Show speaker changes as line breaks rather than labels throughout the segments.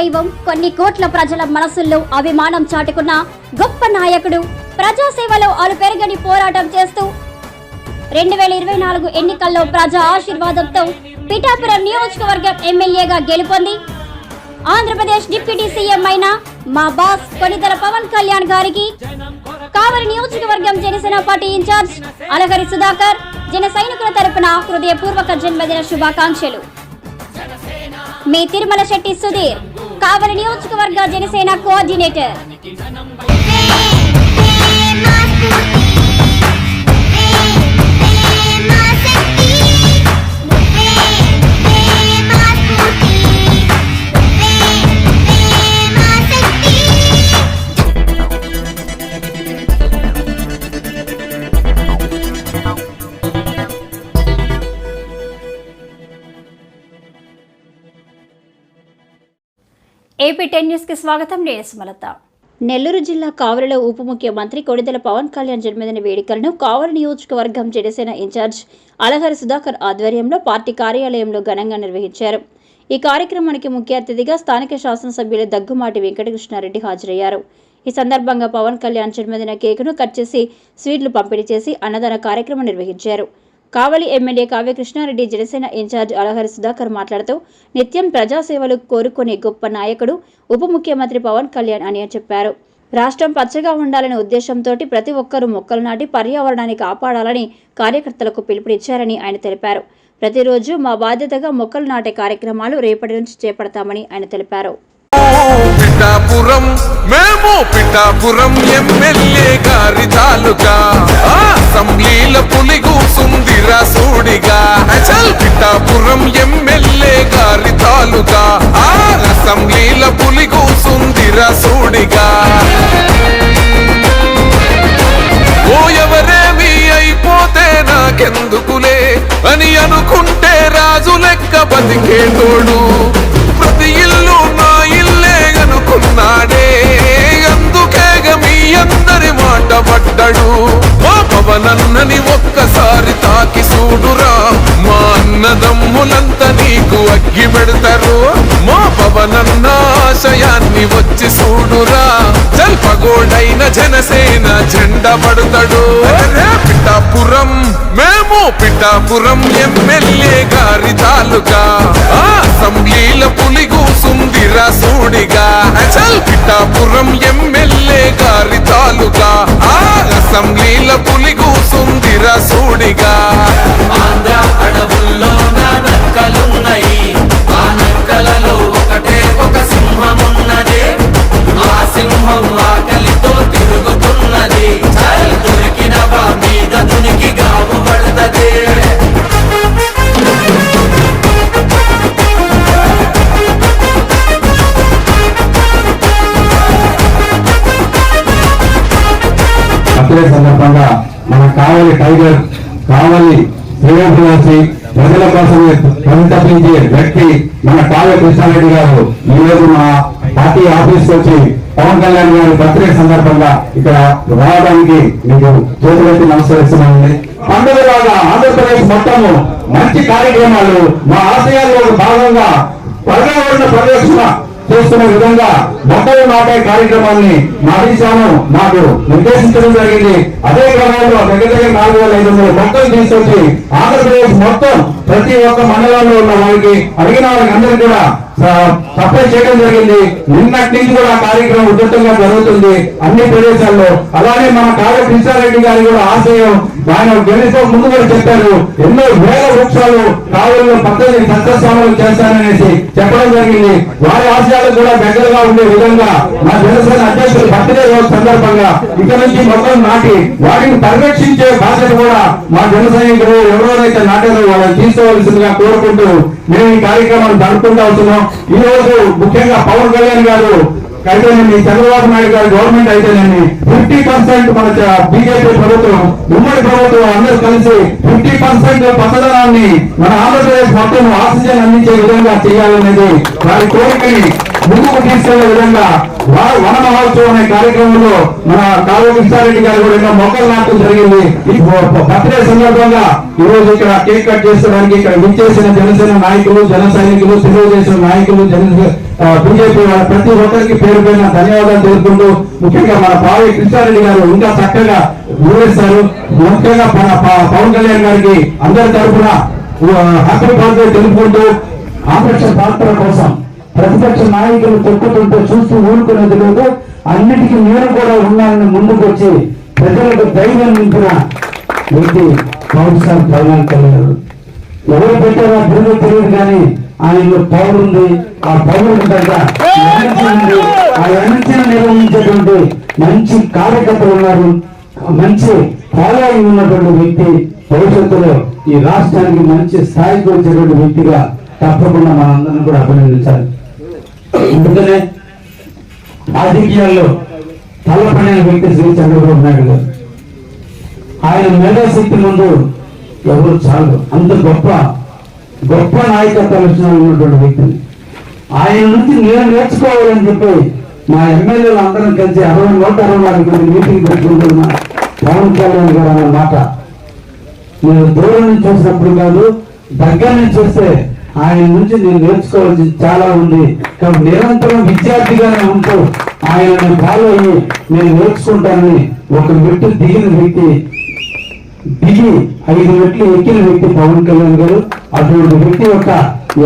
దైవం కొన్ని కోట్ల ప్రజల మనసుల్లో అభిమానం చాటుకున్న గొప్ప నాయకుడు. ప్రజాసేవలో అలుపెరగని పోరాటం చేస్తూ రెండు వేల ఇరవై నాలుగు ఎన్నికల్లో ప్రజా ఆశీర్వాదంతో పిఠాపురం నియోజకవర్గం ఎమ్మెల్యేగా గెలుపొంది. ఆంధ్రప్రదేశ్ డిప్యూటీ సీఎం అయిన మా బాస్ కొనితల పవన్ కళ్యాణ్ గారికి కావలి నియోజకవర్గం జనసేన పార్టీ ఇన్ఛార్జ్ అలగరి సుధాకర్ జన సైనికుల తరపున హృదయపూర్వక జన్మదిన శుభాకాంక్షలు. మీ తిరుమల శెట్టి సుధీర్ కావలి నియోజకవర్గ జనసేన కోఆర్డినేటర్. ఏపీ టెన్ న్యూస్కి స్వాగతం. నేను సుమలత. నెల్లూరు జిల్లా కావలిలో ఉప ముఖ్యమంత్రి కొడిదెల పవన్ కళ్యాణ్ జన్మదిన వేడుకలను కావలి నియోజకవర్గం జనసేన ఇన్ఛార్జ్ అలహరి సుధాకర్ ఆధ్వర్యంలో పార్టీ కార్యాలయంలో ఘనంగా నిర్వహించారు. ఈ కార్యక్రమానికి ముఖ్య అతిథిగా స్థానిక శాసనసభ్యులు దగ్గుమాటి వెంకటకృష్ణారెడ్డి హాజరయ్యారు. ఈ సందర్భంగా పవన్ కళ్యాణ్ జన్మదిన కేకును కట్ చేసి స్వీట్లు పంపిణీ చేసి అన్నదాన కార్యక్రమం నిర్వహించారు. కావలి ఎమ్మెల్యే కావ్యకృష్ణారెడ్డి జనసేన ఇన్ఛార్జ్ అలహరి సుధాకర్ మాట్లాడుతూ నిత్యం ప్రజాసేవలు కోరుకునే గొప్ప నాయకుడు ఉప ముఖ్యమంత్రి పవన్ కళ్యాణ్ అని చెప్పారు. రాష్ట్రం పచ్చగా ఉండాలనే ఉద్దేశంతో ప్రతి ఒక్కరూ మొక్కలు నాటి పర్యావరణాన్ని కాపాడాలని కార్యకర్తలకు పిలుపునిచ్చారని ఆయన తెలిపారు. ప్రతిరోజు మా బాధ్యతగా మొక్కలు నాటే కార్యక్రమాలు రేపటి నుంచి చేపడతామని ఆయన తెలిపారు.
పిఠాపురం మేము పిఠాపురం ఎమ్మెల్యే గారి తాలూకా. ఆ అసెంబ్లీల పులిగు సుందిర సూడిగా. చల్ పిఠాపురం ఎమ్మెల్యే గారి తాలూకా. ఆ అసెంబ్లీల పులిగు సుందిర సూడిగా. ఓ ఎవరేమి అయిపోతే నాకెందుకులే? అని అనుకుంటే రాజు లెక్క బతికే తోడు. పడ్డాడు మా పవనన్నని ఒక్కసారి తాకి చూడురా. మా అన్నదమ్ములంతా నీకు అగ్గి పెడతారు. మా పవనన్న ఆశయాన్ని వచ్చి చూడురా. జల్పగోడైన జనసేన జెండా పడతాడు. అరే పిఠాపురం మేము పిఠాపురం ఎమ్మెల్యే గారి తాలూకా. ఆ అసెంబ్లీల పులిగు సుందిర సూడిగా. చల్ పిఠాపురం ఎమ్మెల్యే గారి తాలూకా. ఆ అసెంబ్లీల పులి కూసుందిరా సూడిగా.
ఆంధ్ర అడవుల్లో నా
బర్త్డే సందర్భంగా మన కావలి టైగర్ కావలి శ్రీరామరాజు ప్రజల కోసం పరితపించే వ్యక్తి మన కావ్య కృష్ణారెడ్డి గారు. ఈ రోజు మా పార్టీ ఆఫీస్ వచ్చి పవన్ కళ్యాణ్ గారి బర్త్డే సందర్భంగా ఇక్కడ రావడానికి మీకు చేతులెత్తి నమస్కరిస్తున్నానండి. పండుగలాగా ఆంధ్రప్రదేశ్ మొత్తము మంచి కార్యక్రమాలు మా ఆశయాల్లో భాగంగా పర్యావరణ పరిరక్షణ చేస్తున్న విధంగా మొక్కలు నాటే కార్యక్రమాన్ని మాటించాము మాకు నిర్దేశించడం జరిగింది. అదే క్రమంలో దగ్గర దగ్గర నాలుగు వేల ఐదు వందల మొక్కలు తీసుకొచ్చి ఆంధ్రప్రదేశ్ మొత్తం ప్రతి ఒక్క మండలంలో ఉన్న వారికి అడిగిన వారికి అందరికీ కూడా సప్లై చేయడం జరిగింది. నిన్నటి నుంచి కూడా కార్యక్రమం ఉధృతంగా జరుగుతుంది అన్ని ప్రదేశాల్లో. అలానే మన కావ్య కృష్ణారెడ్డి గారి కూడా ఆశయం. ఆయన గెలిపో ముందు కూడా చెప్పారు ఎన్నో వేల వృక్షాలు కావుల్లో పద్ధతి సత్యస్వాములు చేస్తారనేసి చెప్పడం జరిగింది. వారి ఆశయాలు కూడా దగ్గరగా ఉండే విధంగా మా జనసేన అధ్యక్షులు బర్త్డే రోజు సందర్భంగా ఇక నుంచి మొత్తం నాటి వాటిని పరిరక్షించే బాధ్యత కూడా మా జన సైనికులు ఎవరెవరైతే నాటారో వాళ్ళని తీసుకోవాల్సిందిగా కోరుకుంటూ మేము ఈ కార్యక్రమాన్ని జరుపుకుంటా అవుతున్నాం ఈ రోజు ముఖ్యంగా పవన్ కళ్యాణ్ గారు అయితేనేమి చంద్రబాబు నాయుడు గారి గవర్నమెంట్ అయితేనేమి ఫిఫ్టీ పర్సెంట్ మన బీజేపీ ప్రభుత్వం ఉమ్మడి ప్రభుత్వం అందరూ కలిసి ఫిఫ్టీ పర్సెంట్ పచ్చదనాన్ని మన ఆంధ్రప్రదేశ్ మొత్తం ఆక్సిజన్ అందించే విధంగా చేయాలనేది వారి కోరికని ముందుకు తీసుకెళ్ళే విధంగా
వన మహోత్సవం అనే కార్యక్రమంలో మన కావ్య కృష్ణారెడ్డి గారు కూడా ఎన్నో మొక్కలు నాటడం జరిగింది. ఈ బర్త్డే సందర్భంగా ఈ రోజు ఇక్కడ కేక్ కట్ చేసుకోవడానికి ఇక్కడ విచ్చేసిన జనసేన నాయకులు జన సైనికులు తెలుగుదేశం నాయకులు జన బీజేపీ వాళ్ళ ప్రతి ఒక్కరికి పేరు పైన ధన్యవాదాలు తెలుపుకుంటూ ముఖ్యంగా మన పావి కృష్ణారెడ్డి గారు ఇంకా చక్కగా వివరిస్తారు ముఖ్యంగా మన పవన్ కళ్యాణ్ గారికి అందరి తరఫున హ్యాపీ బర్త్డే తెలుపుకుంటూ ఆపక్ష పాత్ర కోసం ప్రతిపక్ష నాయకులు తొక్కుతుంటే చూస్తూ ఊరుకునేది లేదు. అన్నిటికీ నేను కూడా ఉన్నానని ముందుకు వచ్చి ప్రజలకు ధైర్యం నింపిన వ్యక్తి పవన్ సార్ పవన్ కళ్యాణ్. ఎవరు పెట్టారో బిరుదు తెలియదు కానీ ఆయనలో పవర్ ఉంది. ఆ పవర్ దగ్గర ఆ ఎనర్జీని నిర్వహించేటువంటి మంచి కార్యకర్తలు ఉన్నారు. మంచి ఫాలోయింగ్ ఉన్నటువంటి వ్యక్తి భవిష్యత్తులో ఈ రాష్ట్రానికి మంచి స్థాయికి వచ్చేటువంటి వ్యక్తిగా తప్పకుండా మనందరం కూడా అభినందించాలి. అందుకనే రాజకీయాల్లో తలపడిన వ్యక్తి శ్రీ చంద్రబాబు నాయుడు గారు. ఆయన మేధాశక్తి ముందు ఎవరు చాలు అంత గొప్ప గొప్ప నాయకత్వ లక్షణాలు ఉన్నటువంటి వ్యక్తిని ఆయన నుంచి నేను నేర్చుకోవాలని చెప్పి మా ఎమ్మెల్యేలు అందరం కలిసి అరవై నూట అరవై నాలుగు మంది మీటింగ్ పెట్టుకుంటున్న పవన్ కళ్యాణ్ గారు అన్న మాట. నేను దూరం నుంచి చూసినప్పుడు కాదు దగ్గర నుంచి చూస్తే ఆయన నుంచి నేను నేర్చుకోవాల్సింది చాలా ఉంది. కాబట్టి నిరంతరం విద్యార్థిగానే ఉంటూ ఆయనను ఫాలో అయ్యి నేను నేర్చుకుంటానని ఒక మెట్టు దిగిన వ్యక్తి దిగి ఐదు మెట్లు ఎక్కిన వ్యక్తి పవన్ కళ్యాణ్ గారు అటువంటి వ్యక్తి యొక్క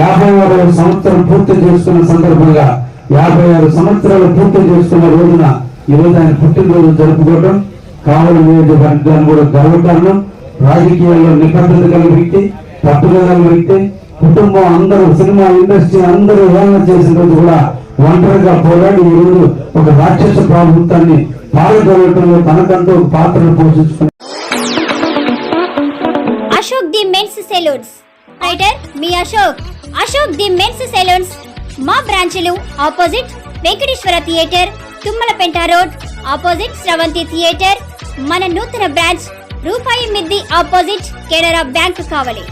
యాభై ఆరవ సంవత్సరం పూర్తి చేసుకున్న సందర్భంగా యాభై ఆరు సంవత్సరాలు పూర్తి చేసుకున్న రోజున ఈరోజు రోజు ఆయన పుట్టినరోజు జరుపుకోవడం కావలి నియోజకవర్గాన్ని కూడా గర్వకారణం. రాజకీయాల్లో నిబద్ధత కలిగిన వ్యక్తి తప్పుదల వ్యక్తి కుటుంబం అందరూ సినిమా ఇండస్ట్రీ అందరూ ఏమైనా చేసిన రోజు కూడా ఒంటరిగా పోరాడి ఈరోజు ఒక రాక్షస ప్రభుత్వాన్ని పాల్గొనడంలో తనకంటూ ఒక పాత్రను పోషించుకుని
Ashok the men's salons. Writer me Ashok. Ashok the men's salons. మా బ్రాంచ్లు opposite Venkateswara theatre Tummalapenta road opposite Sravanthi theatre. మన నూతన బ్రాంచ్ రూపాయి మిద్ది ఆపోజిట్ కెనరా బ్యాంక్ కావలి.